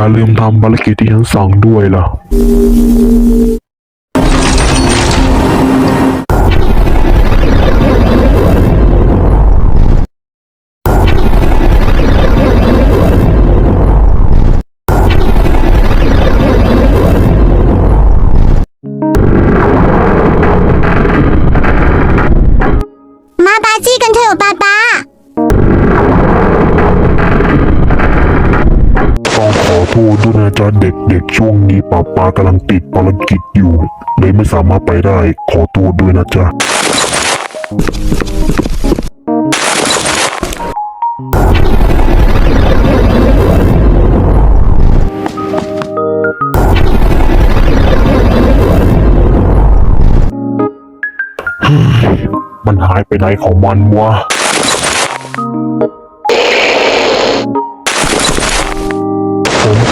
อย่าลืมทำภารกิจที่ฉันสั่งด้วยล่ะ มาปาร์ตี้กันเถอะป้าปา โทษด้วยนะจ๊ะเด็กๆช่วงนี้ป้าป้ากำลังติดภารกิจอยู่ เลยไม่สามารถไปได้ ขอโทษด้วยนะจ๊ะมันหายไปไหนของมันวะ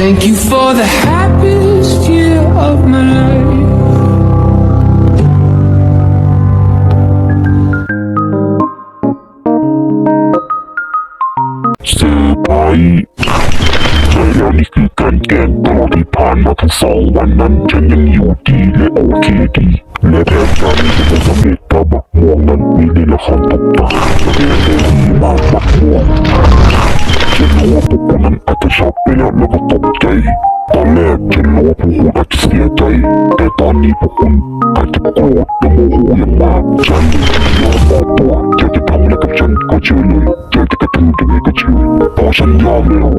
Thank you for the happiest year of my life. เซอร์ไพรส์ใช่แล้วนี่คือการแกล้งตลอดที่ผ่านมาทั้งสองวันนั้น ฉันยังอยู่ดีและโอเคดี และแถมการนี้จะเป็นสำเร็จตาบักม่วงนั้นมีในละครตกตาแสดงได้ดีมากบักม่วงฉันรู้ว่าพวกคุณนั้นอาจจะช็อกไปแล้วแล้วก็ตก ใจตอนแรกฉันรู้ว่าพวกคุณอาจจะเสียใจ แต่ตอนนี้พวกคุณอาจจะโกรธและโมโหอย่างมากฉันยอมมอบตัวอยากจะทำอะไรกับฉันก็เชิญเลยอยากจะกระทืบยังไงก็เชิญเพราะฉันยอมแล้ว